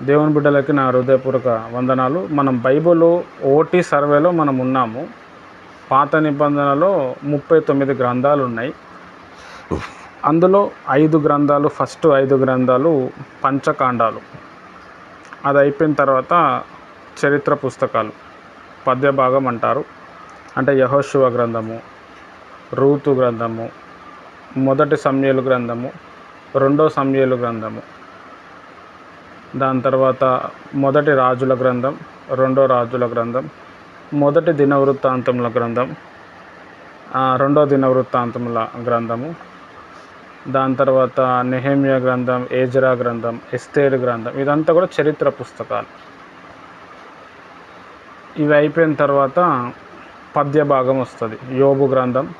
దేవుని బిడ్డలకి నా హృదయపూర్వక వందనాలు. మనం బైబిల్ ఓటీ సర్వేలో మనం ఉన్నాము. పాత నిబంధనలో ముప్పై తొమ్మిది గ్రంథాలు ఉన్నాయి. అందులో ఐదు గ్రంథాలు ఫస్ట్ ఐదు గ్రంథాలు పంచకాండాలు. అది అయిపోయిన తర్వాత చరిత్ర పుస్తకాలు. పద్య భాగం అంటారు. అంటే యహోశివ గ్రంథము రూతు గ్రంథము మొదటి సమయలు గ్రంథము రెండో సమయలు గ్రంథము. దాని తర్వాత మొదటి రాజుల గ్రంథం రెండో రాజుల గ్రంథం మొదటి దినవృత్తాంతముల గ్రంథం రెండో దినవృత్తాంతముల గ్రంథము. దాని తర్వాత నెహేమియా గ్రంథం ఏజరా గ్రంథం ఎస్తేరు గ్రంథం ఇదంతా కూడా చరిత్ర పుస్తకాలు. ఇవి అయిపోయిన తర్వాత పద్య భాగం వస్తుంది. యోగు గ్రంథం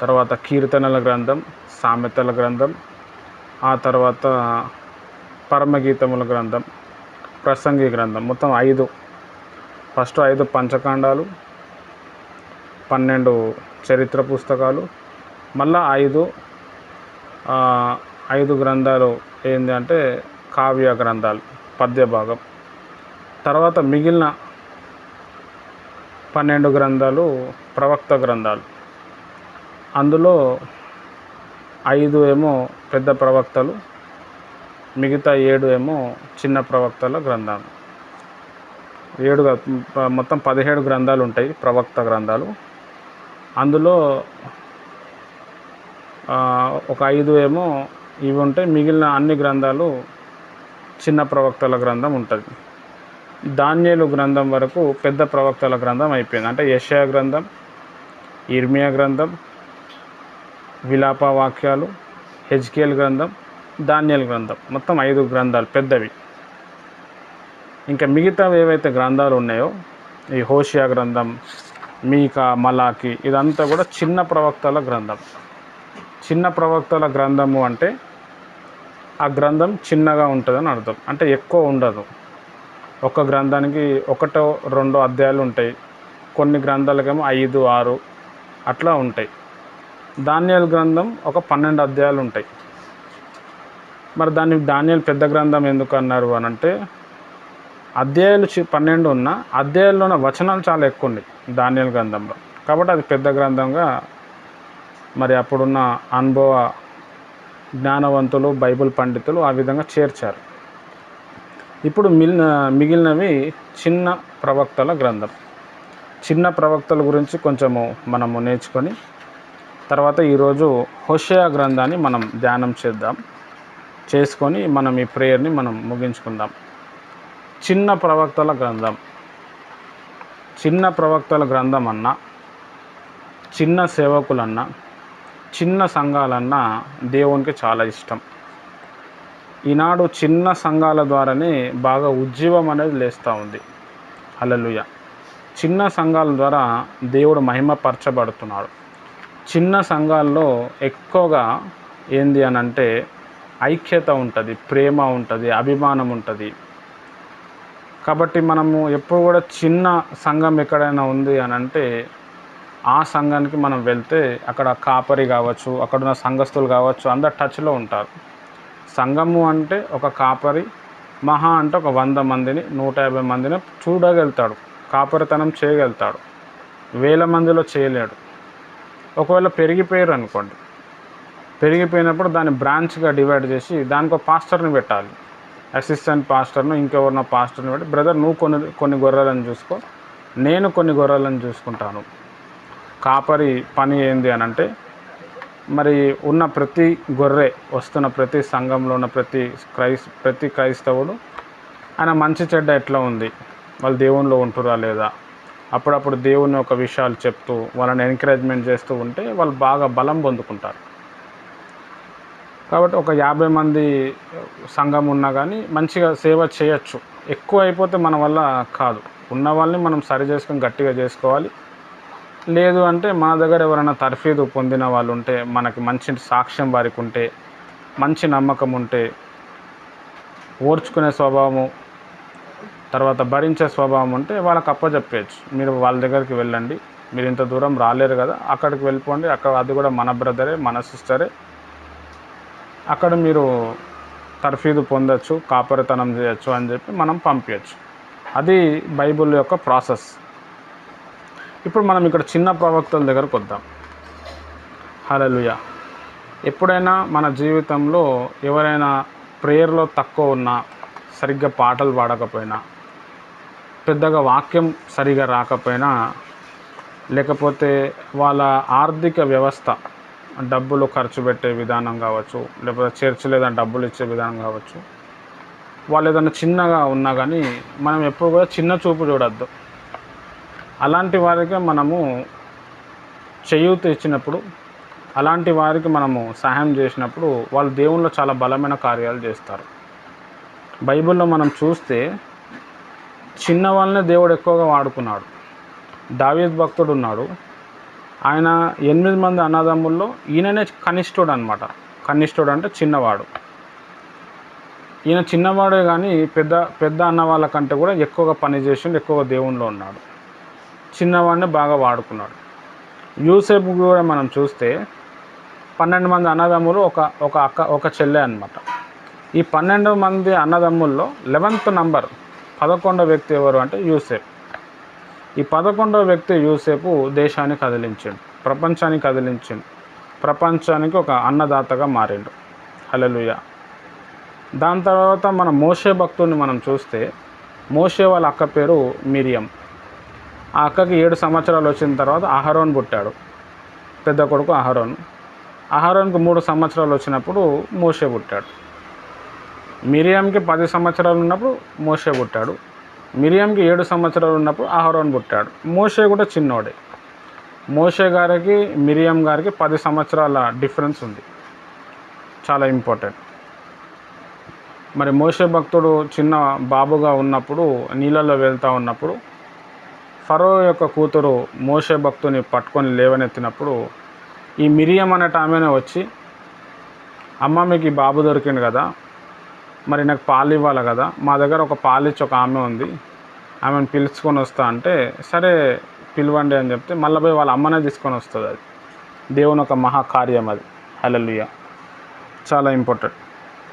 తర్వాత కీర్తనల గ్రంథం సామెతల గ్రంథం ఆ తర్వాత పరమగీతముల గ్రంథం ప్రసంగి గ్రంథం. మొత్తం ఐదు. ఫస్ట్ ఐదు పంచకాండాలు పన్నెండు చరిత్ర పుస్తకాలు మళ్ళా ఐదు ఐదు గ్రంథాలు ఏంటి అంటే కావ్య గ్రంథాలు పద్య భాగం. తర్వాత మిగిలిన పన్నెండు గ్రంథాలు ప్రవక్త గ్రంథాలు. అందులో ఐదు ఏమో పెద్ద ప్రవక్తలు మిగతా ఏడు ఏమో చిన్న ప్రవక్తల గ్రంథాలు. ఏడు మొత్తం పదిహేడు గ్రంథాలు ఉంటాయి ప్రవక్త గ్రంథాలు. అందులో ఒక ఐదు ఏమో ఇవి ఉంటాయి. మిగిలిన అన్ని గ్రంథాలు చిన్న ప్రవక్తల గ్రంథం ఉంటుంది. ధాన్యాలు గ్రంథం వరకు పెద్ద ప్రవక్తల గ్రంథం అయిపోయింది. అంటే యషయా గ్రంథం ఇర్మియా గ్రంథం విలాప వాక్యాలు హెచ్కేల్ గ్రంథం ధాన్యాల గ్రంథం. మొత్తం ఐదు గ్రంథాలు పెద్దవి. ఇంకా మిగతావి ఏవైతే గ్రంథాలు ఉన్నాయో ఈ హోషియా గ్రంథం మీకా మలాకి ఇదంతా కూడా చిన్న ప్రవక్తల గ్రంథం. చిన్న ప్రవక్తల గ్రంథము అంటే ఆ గ్రంథం చిన్నగా ఉంటుందని అర్థం. అంటే ఎక్కువ ఉండదు. ఒక గ్రంథానికి ఒకటో రెండో అధ్యాయాలు ఉంటాయి. కొన్ని గ్రంథాలకేమో ఐదు ఆరు అట్లా ఉంటాయి. ధాన్యాల గ్రంథం ఒక పన్నెండు అధ్యాయాలు ఉంటాయి. మరి దాన్ని ధాన్యాలు పెద్ద గ్రంథం ఎందుకు అన్నారు అని అంటే అధ్యాయాలు పన్నెండు ఉన్న అధ్యాయాల్లో ఉన్న వచనాలు చాలా ఎక్కువ ఉన్నాయి ధాన్యాల గ్రంథంలో. కాబట్టి అది పెద్ద గ్రంథంగా మరి అప్పుడున్న అనుభవ జ్ఞానవంతులు బైబిల్ పండితులు ఆ విధంగా చేర్చారు. ఇప్పుడు మిగిలిన మిగిలినవి చిన్న ప్రవక్తల గ్రంథం. చిన్న ప్రవక్తల గురించి కొంచెము మనము నేర్చుకొని తర్వాత ఈరోజు హోషయా గ్రంథాన్ని మనం ధ్యానం చేద్దాం. చేసుకొని మనం ఈ ప్రేయర్ని మనం ముగించుకుందాం. చిన్న ప్రవక్తల గ్రంథం. చిన్న ప్రవక్తల గ్రంథం అన్నా చిన్న సేవకులన్నా చిన్న సంఘాలన్నా దేవునికి చాలా ఇష్టం. ఈనాడు చిన్న సంఘాల ద్వారానే బాగా ఉజ్జీవం అనేది లేస్తూ ఉంది. అలలుయ చిన్న సంఘాల ద్వారా దేవుడు మహిమపరచబడుతున్నాడు. చిన్న సంఘాల్లో ఎక్కువగా ఏంది అని అంటే ఐక్యత ఉంటుంది ప్రేమ ఉంటుంది అభిమానం ఉంటుంది. కాబట్టి మనము ఎప్పుడు కూడా చిన్న సంఘం ఎక్కడైనా ఉంది అని అంటే ఆ సంఘానికి మనం వెళ్తే అక్కడ కాపరి కావచ్చు అక్కడ ఉన్న సంఘస్థులు కావచ్చు అందరు టచ్లో ఉంటారు. సంఘము అంటే ఒక కాపరి మహా అంటే ఒక వంద మందిని నూట యాభై మందిని చూడగలుగుతాడు కాపరితనం చేయగలుగుతాడు. వేల మందిలో చేయలేడు. ఒకవేళ పెరిగిపోయారు అనుకోండి పెరిగిపోయినప్పుడు దాన్ని బ్రాంచ్గా డివైడ్ చేసి దానికి ఒక పాస్టర్ని పెట్టాలి. అసిస్టెంట్ పాస్టర్ను ఇంకెవరినో పాస్టర్ని పెట్టి బ్రదర్ నువ్వు కొన్ని కొన్ని గొర్రెలను చూసుకో నేను కొన్ని గొర్రెలను చూసుకుంటాను. కాపరి పని ఏంది అని అంటే మరి ఉన్న ప్రతి గొర్రె వస్తున్న ప్రతి సంఘంలో ఉన్న ప్రతి క్రైస్ ప్రతి క్రైస్తవుడు ఆయన మంచి చెడ్డ ఎట్లా ఉంది? వాళ్ళు దేవునిలో ఉంటురా లేదా? అప్పుడప్పుడు దేవుని ఒక విషయాలు చెప్తూ వాళ్ళని ఎంకరేజ్మెంట్ చేస్తూ ఉంటే వాళ్ళు బాగా బలం పొందుకుంటారు. కాబట్టి ఒక యాభై మంది సంఘం ఉన్నా కానీ మంచిగా సేవ చేయొచ్చు. ఎక్కువ అయిపోతే మన వల్ల కాదు. ఉన్న వాళ్ళని మనం సరి చేసుకొని గట్టిగా చేసుకోవాలి. లేదు అంటే మన దగ్గర ఎవరైనా తర్ఫీదు పొందిన వాళ్ళు ఉంటే మనకి మంచి సాక్ష్యం వారికి ఉంటే మంచి నమ్మకం ఉంటే ఓర్చుకునే స్వభావము తర్వాత భరించే స్వభావం ఉంటే వాళ్ళకి అప్పచెప్పేయచ్చు మీరు వాళ్ళ దగ్గరికి వెళ్ళండి. మీరు ఇంత దూరం రాలేరు కదా అక్కడికి వెళ్ళిపోండి. అక్కడ అది కూడా మన బ్రదరే మన సిస్టరే. అక్కడ మీరు తర్ఫీదు పొందొచ్చు కాపరితనం చేయొచ్చు అని చెప్పి మనం పంపించచ్చు అది బైబిల్ యొక్క ప్రాసెస్. ఇప్పుడు మనం ఇక్కడ చిన్న ప్రవక్తల దగ్గరకు వద్దాం. హలలుయ ఎప్పుడైనా మన జీవితంలో ఎవరైనా ప్రేయర్లో తక్కువ ఉన్నా సరిగ్గా పాటలు పాడకపోయినా పెద్దగా వాక్యం సరిగా రాకపోయినా లేకపోతే వాళ్ళ ఆర్థిక వ్యవస్థ డబ్బులు ఖర్చు పెట్టే విధానం కావచ్చు లేకపోతే చర్చ్ లేదా డబ్బులు ఇచ్చే విధానం కావచ్చు. వాళ్ళు ఏదైనా చిన్నగా ఉన్నా కానీ మనం ఎప్పుడు కూడా చిన్న చూపు చూడొద్దు. అలాంటి వారికి మనము చేయూత ఇచ్చినప్పుడు అలాంటి వారికి మనము సహాయం చేసినప్పుడు వాళ్ళు దేవుళ్ళు చాలా బలమైన కార్యాలు చేస్తారు. బైబిల్లో మనం చూస్తే చిన్న వాళ్ళనే దేవుడు ఎక్కువగా వాడుకున్నాడు. దావీద్ భక్తుడు ఉన్నాడు. ఆయన ఎనిమిది మంది అన్నదమ్ముల్లో ఈయననే కనిష్ఠుడు అనమాట కనిష్ఠుడు అంటే చిన్నవాడు. ఈయన చిన్నవాడే కానీ పెద్ద పెద్ద అన్న వాళ్ళకంటే కూడా ఎక్కువగా పని చేసిండు ఎక్కువగా దేవుణ్ణిలో ఉన్నాడు. చిన్నవాడిని బాగా వాడుకున్నాడు. యూసేపు కూడా మనం చూస్తే పన్నెండు మంది అన్నదమ్ములు ఒక ఒక అక్క ఒక చెల్లె అనమాట ఈ పన్నెండు మంది అన్నదమ్ముల్లో లెవెన్త్ నంబర్ పదకొండో వ్యక్తి ఎవరు అంటే యూసేఫ్ ఈ పదకొండవ వ్యక్తి యూసేపు దేశాన్ని కదిలించిండు ప్రపంచాన్ని కదిలించిండు. ప్రపంచానికి ఒక అన్నదాతగా మారిండు. హలలుయ దాని తర్వాత మన మోషే భక్తుడిని మనం చూస్తే మోషే వాళ్ళ అక్క పేరు మిరియం. ఆ అక్కకి ఏడు సంవత్సరాలు వచ్చిన తర్వాత అహరోన్ పుట్టాడు. పెద్ద కొడుకు అహరోన్. అహరోన్కి మూడు సంవత్సరాలు వచ్చినప్పుడు మోషే పుట్టాడు. మిరియంకి పది సంవత్సరాలు ఉన్నప్పుడు మోషే పుట్టాడు. మిరియంకి ఏడు సంవత్సరాలు ఉన్నప్పుడు అహరోన్ పుట్టాడు. మోషే కూడా చిన్నోడే. మోషే గారికి మిరియం గారికి పది సంవత్సరాల డిఫరెన్స్ ఉంది. చాలా ఇంపార్టెంట్. మరి మోషే భక్తుడు చిన్న బాబుగా ఉన్నప్పుడు నీళ్ళల్లో వెళ్తూ ఉన్నప్పుడు ఫరో యొక్క కూతురు మోషే భక్తుని పట్టుకొని లేవనెత్తినప్పుడు ఈ మిరియం అనేట ఆమెనే వచ్చి అమ్మ మీకు ఈ బాబు దొరికింది కదా మరి నాకు పాలు ఇవ్వాలి కదా? మా దగ్గర ఒక పాలు ఇచ్చి ఒక ఆమె ఉంది. ఆమెను పిలుచుకొని వస్తా అంటే సరే పిలవండి అని చెప్తే మళ్ళీ పోయి వాళ్ళ అమ్మనే తీసుకొని వస్తుంది అది. దేవుని ఒక మహాకార్యం అది. హలలుయ చాలా ఇంపార్టెంట్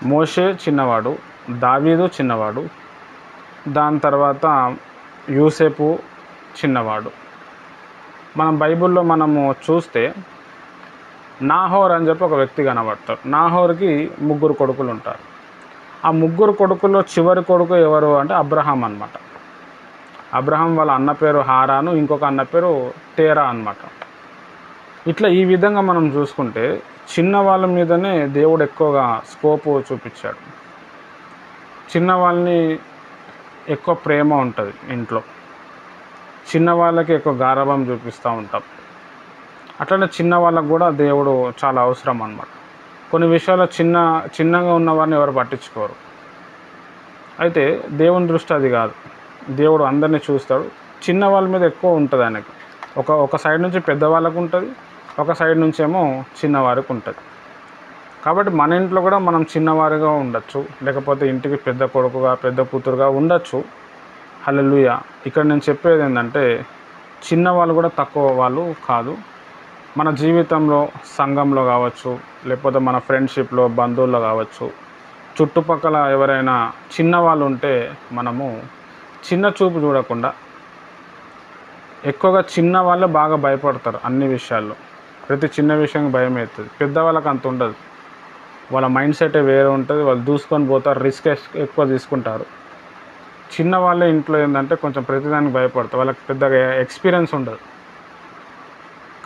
మోషే చిన్నవాడు దావీదు చిన్నవాడు దాని తర్వాత యూసేపు చిన్నవాడు. మనం బైబిల్లో మనము చూస్తే నాహోర్ అని చెప్పి ఒక వ్యక్తి కనబడతాడు. నాహోర్కి ముగ్గురు కొడుకులు ఉంటారు. ఆ ముగ్గురు కొడుకుల్లో చివరి కొడుకు ఎవరు అంటే అబ్రహాం అనమాట అబ్రహాం వాళ్ళ అన్న పేరు హారాను ఇంకొక అన్న పేరు తేరా అనమాట ఇట్లా ఈ విధంగా మనం చూసుకుంటే చిన్న వాళ్ళ మీదనే దేవుడు ఎక్కువగా స్కోప్ చూపించాడు. చిన్న వాళ్ళని ఎక్కువ ప్రేమ ఉంటుంది ఇంట్లో. చిన్న వాళ్ళకి ఎక్కువ గారభం చూపిస్తూ ఉంటాం. అట్లనే చిన్న వాళ్ళకు కూడా దేవుడు చాలా అవసరం అన్నమాట. కొన్ని విషయాలు చిన్న చిన్నగా ఉన్న వారిని ఎవరు పట్టించుకోరు. అయితే దేవుని దృష్టి అది కాదు. దేవుడు అందరినీ చూస్తాడు. చిన్న వాళ్ళ మీద ఎక్కువ ఉంటుంది ఆయనకి. ఒక ఒక సైడ్ నుంచి పెద్దవాళ్ళకు ఉంటుంది. ఒక సైడ్ నుంచి ఏమో చిన్నవారికి ఉంటుంది. కాబట్టి మన ఇంట్లో కూడా మనం చిన్నవారిగా ఉండొచ్చు. లేకపోతే ఇంటికి పెద్ద కొడుకుగా పెద్ద కూతురుగా ఉండొచ్చు. హల్లెలూయ. ఇక్కడ నేను చెప్పేది ఏంటంటే చిన్నవాళ్ళు కూడా తక్కువ వాళ్ళు కాదు. మన జీవితంలో సంఘంలో కావచ్చు లేకపోతే మన ఫ్రెండ్షిప్లో బంధువుల్లో కావచ్చు చుట్టుపక్కల ఎవరైనా చిన్నవాళ్ళు ఉంటే మనము చిన్న చూపు చూడకుండా ఎక్కువగా చిన్న వాళ్ళే బాగా భయపడతారు అన్ని విషయాల్లో. ప్రతి చిన్న విషయం భయం అవుతుంది పెద్దవాళ్ళకి అంత ఉండదు. వాళ్ళ మైండ్ సెట్ వేరే ఉంటుంది. వాళ్ళు దూసుకొని పోతారు. రిస్క్ ఎక్కువ తీసుకుంటారు. చిన్న వాళ్ళే ఇంట్లో ఏంటంటే కొంచెం ప్రతిదానికి భయపడతారు. వాళ్ళకి పెద్దగా ఎక్స్పీరియన్స్ ఉండదు.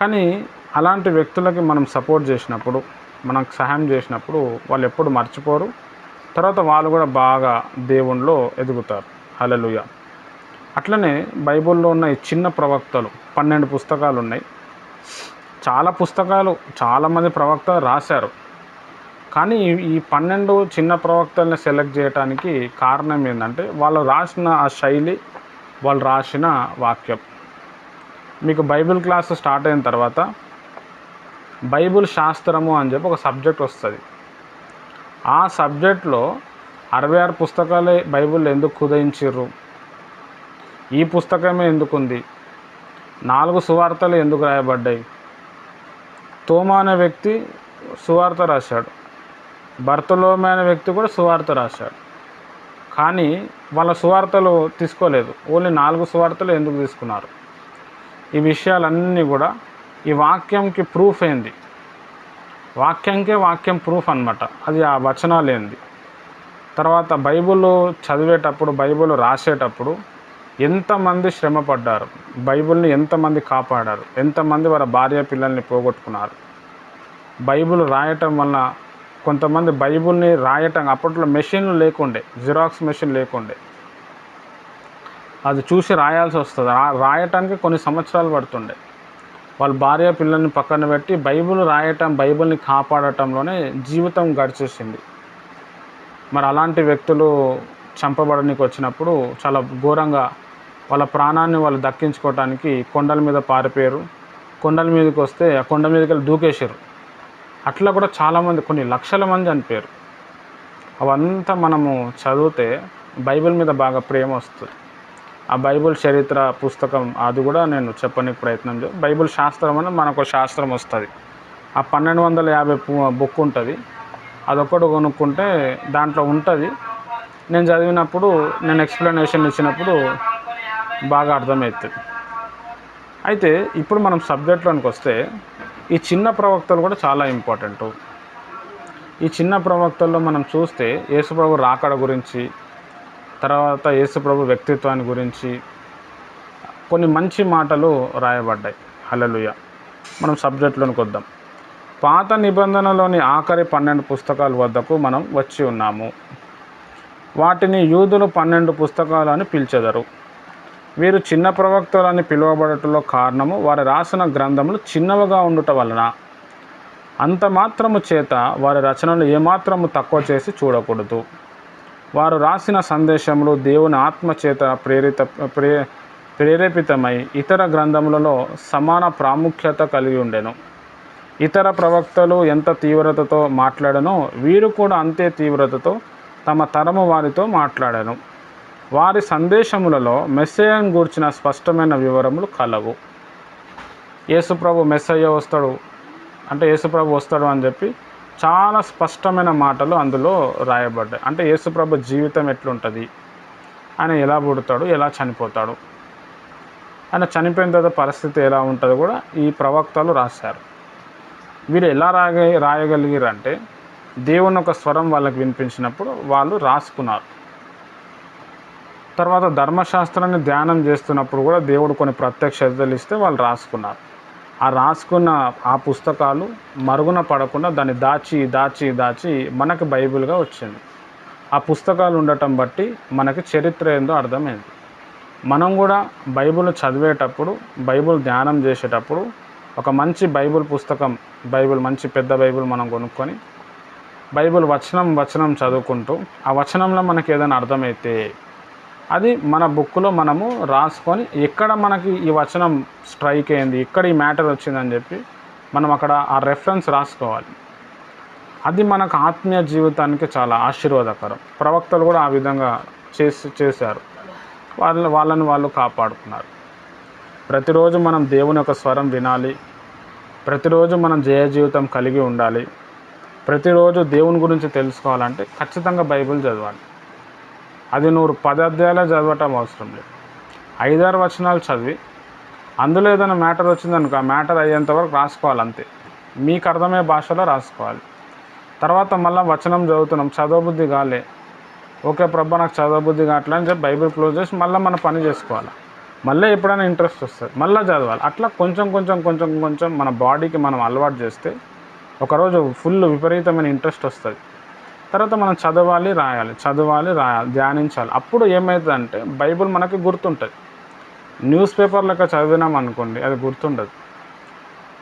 కానీ అలాంటి వ్యక్తులకి మనం సపోర్ట్ చేసినప్పుడు మనకు సహాయం చేసినప్పుడు వాళ్ళు ఎప్పుడు మర్చిపోరు. తర్వాత వాళ్ళు కూడా బాగా దేవుణ్ణిలో ఎదుగుతారు. హలలుయ అట్లనే బైబిల్లో ఉన్న ఈ చిన్న ప్రవక్తలు పన్నెండు పుస్తకాలు ఉన్నాయి చాలా పుస్తకాలు చాలామంది ప్రవక్తలు రాశారు. కానీ ఈ- ఈ పన్నెండు చిన్న ప్రవక్తల్ని సెలెక్ట్ చేయడానికి కారణం ఏంటంటే వాళ్ళు రాసిన ఆ శైలి వాళ్ళు రాసిన వాక్యం. మీకు బైబిల్ క్లాస్ స్టార్ట్ అయిన తర్వాత బైబిల్ శాస్త్రము అని చెప్పి ఒక సబ్జెక్ట్ వస్తుంది. ఆ సబ్జెక్ట్లో అరవై ఆరు పుస్తకాలే బైబిల్ ఎందుకు కుదయించిర్రు ఈ పుస్తకమే ఎందుకుంది? నాలుగు సువార్తలు ఎందుకు రాయబడ్డాయి? తోమా అనే వ్యక్తి సువార్త రాశాడు. భర్తలోమే అనే వ్యక్తి కూడా సువార్త రాశాడు. కానీ వాళ్ళ సువార్తలు తీసుకోలేదు. ఓన్లీ నాలుగు సువార్తలు ఎందుకు తీసుకున్నారు? ఈ విషయాలన్నీ కూడా ఈ వాక్యంకి ప్రూఫ్ ఏంది? వాక్యంకే వాక్యం ప్రూఫ్ అన్నమాట. అది ఆ వచనాలు ఏంది? తర్వాత బైబిల్ చదివేటప్పుడు బైబిల్ రాసేటప్పుడు ఎంతమంది శ్రమపడ్డారు? బైబుల్ని బైబిల్ని ఎంతమంది కాపాడారు? ఎంతమంది వారి భార్య పిల్లల్ని పోగొట్టుకున్నారు? బైబిల్ రాయటం వలన కొంతమంది బైబిల్ని రాయటం అప్పట్లో మెషిన్లు లేకుండే జిరాక్స్ మెషిన్ లేకుండే. అది చూసి రాయాల్సి వస్తుంది. రాయటానికి కొన్ని సంవత్సరాలు పడుతుండే. వాళ్ళ భార్య పిల్లల్ని పక్కన పెట్టి బైబిల్ రాయటం బైబిల్ని కాపాడటంలోనే జీవితం గడిచేసింది. మరి అలాంటి వ్యక్తులు చంపబడనికి వచ్చినప్పుడు చాలా ఘోరంగా వాళ్ళ ప్రాణాన్ని వాళ్ళు దక్కించుకోవటానికి కొండల మీద పారిపోయారు. కొండల మీదకి వస్తే ఆ కొండ మీదకి వెళ్ళి దూకేశారు. అట్లా కూడా చాలామంది కొన్ని లక్షల మంది చనిపోయారు. అవంతా మనము చదివితే బైబిల్ మీద బాగా ప్రేమ వస్తుంది. ఆ బైబిల్ చరిత్ర పుస్తకం అది కూడా నేను చెప్పడానికి ప్రయత్నం చే బైబిల్ శాస్త్రం అని మనకు శాస్త్రం వస్తుంది. ఆ పన్నెండు వందల యాభై బుక్ ఉంటుంది. అదొకటి కొనుక్కుంటే దాంట్లో ఉంటుంది. నేను చదివినప్పుడు నేను ఎక్స్ప్లెనేషన్ ఇచ్చినప్పుడు బాగా అర్థమవుతుంది అయితే ఇప్పుడు మనం సబ్జెక్ట్లోనికి వస్తే ఈ చిన్న ప్రవక్తలు కూడా చాలా ఇంపార్టెంట్ ఈ చిన్న ప్రవక్తల్లో మనం చూస్తే యేసుప్రభు రాకడ గురించి తర్వాత యేసుప్రభు వ్యక్తిత్వాన్ని గురించి కొన్ని మంచి మాటలు రాయబడ్డాయి. హలలుయ మనం సబ్జెక్ట్లోనికి వద్దాం. పాత నిబంధనలోని ఆఖరి పన్నెండు పుస్తకాల వద్దకు మనం వచ్చి ఉన్నాము. వాటిని యూదులు పన్నెండు పుస్తకాలు అని పిలిచెదరు. వీరు చిన్న ప్రవక్తలని పిలువబడటంలో కారణము వారు రాసిన గ్రంథములు చిన్నవిగా ఉండుట వలన అంత మాత్రము చేత వారి రచనలు ఏమాత్రము తక్కువ చేసి చూడకూడదు. వారు రాసిన సందేశములు దేవుని ఆత్మచేత ప్రేరిత ప్రే ప్రేరేపితమై ఇతర గ్రంథములలో సమాన ప్రాముఖ్యత కలిగి ఉండెను. ఇతర ప్రవక్తలు ఎంత తీవ్రతతో మాట్లాడనో వీరు కూడా అంతే తీవ్రతతో తమ తరము వారితో మాట్లాడాను. వారి సందేశములలో మెస్సయ్యను గూర్చిన స్పష్టమైన వివరములు కలవు. యేసుప్రభు మెస్సయ్య వస్తాడు అంటే యేసుప్రభు వస్తాడు అని చెప్పి చాలా స్పష్టమైన మాటలు అందులో రాయబడ్డాయి. అంటే యేసుప్రభు జీవితం ఎట్లుంటుంది? ఆయన ఎలా పుడతాడు? ఎలా చనిపోతాడు? ఆయన చనిపోయిన తర్వాత పరిస్థితి ఎలా ఉంటుందో కూడా ఈ ప్రవక్తలు రాశారు. వీరు ఎలా రాగ రాయగలిగారంటే దేవుని ఒక స్వరం వాళ్ళకి వినిపించినప్పుడు వాళ్ళు రాసుకున్నారు. తర్వాత ధర్మశాస్త్రాన్ని ధ్యానం చేస్తున్నప్పుడు కూడా దేవుడు కొన్ని ప్రత్యక్షతలు ఇస్తే వాళ్ళు రాసుకున్నారు. ఆ రాసుకున్న ఆ పుస్తకాలు మరుగున పడకుండా దాన్ని దాచి దాచి దాచి మనకు బైబిల్గా వచ్చింది. ఆ పుస్తకాలు ఉండటం బట్టి మనకి చరిత్ర ఏందో అర్థమైంది. మనం కూడా బైబిల్ చదివేటప్పుడు బైబిల్ ధ్యానం చేసేటప్పుడు ఒక మంచి బైబిల్ పుస్తకం బైబిల్ మంచి పెద్ద బైబిల్ మనం కొనుక్కొని బైబిల్ వచనం వచనం చదువుకుంటూ ఆ వచనంలో మనకి ఏదైనా అర్థమైతే అది మన బుక్లో మనము రాసుకొని ఎక్కడ మనకి ఈ వచనం స్ట్రైక్ అయింది ఎక్కడ ఈ మ్యాటర్ వచ్చిందని చెప్పి మనం అక్కడ ఆ రెఫరెన్స్ రాసుకోవాలి. అది మనకు ఆత్మీయ జీవితానికి చాలా ఆశీర్వాదకరం. ప్రవక్తలు కూడా ఆ విధంగా చేసి చేశారు. వాళ్ళ వాళ్ళని వాళ్ళు కాపాడుకున్నారు. ప్రతిరోజు మనం దేవుని యొక్క స్వరం వినాలి. ప్రతిరోజు మనం జయ జీవితం కలిగి ఉండాలి. ప్రతిరోజు దేవుని గురించి తెలుసుకోవాలంటే ఖచ్చితంగా బైబిల్ చదవాలి. అది నూరు పదార్థాలు చదవటం అవసరం లేదు. ఐదారు వచనాలు చదివి అందులో ఏదైనా మ్యాటర్ వచ్చిందనుకో ఆ మ్యాటర్ అయ్యేంత వరకు రాసుకోవాలి అంతే. మీకు అర్థమయ్యే భాషలో రాసుకోవాలి. తర్వాత మళ్ళీ వచనం చదువుతున్నాం చదవబుద్ధి కాలే. ఓకే ప్రభా నాకు చదవబుద్ధి కావట్లే అని చెప్పి బైబిల్ క్లోజ్ చేసి మళ్ళీ మన పని చేసుకోవాలి? మళ్ళీ ఎప్పుడైనా ఇంట్రెస్ట్ వస్తుంది. మళ్ళీ చదవాలి. అట్లా కొంచెం కొంచెం కొంచెం కొంచెం మన బాడీకి మనం అలవాటు చేస్తే ఒకరోజు ఫుల్ విపరీతమైన ఇంట్రెస్ట్ వస్తుంది. తర్వాత మనం చదవాలి రాయాలి. చదవాలి రాయాలి ధ్యానించాలి. అప్పుడు ఏమవుతుందంటే బైబిల్ మనకి గుర్తుంటుంది. న్యూస్ పేపర్ లెక్క చదివినాం అనుకోండి అది గుర్తుండదు.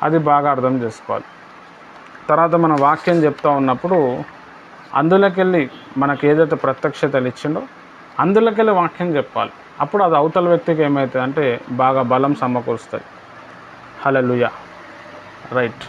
అది బాగా అర్థం చేసుకోవాలి. తర్వాత మన వాక్యం చెప్తా ఉన్నప్పుడు అందులోకి వెళ్ళి మనకి ఏదైతే ప్రత్యక్షతలు ఇచ్చిండో అందులోకి వెళ్ళి వాక్యం చెప్పాలి. అప్పుడు అది అవతల వ్యక్తికి ఏమవుతుంది అంటే బాగా బలం సమకూరుస్తుంది. Hello right.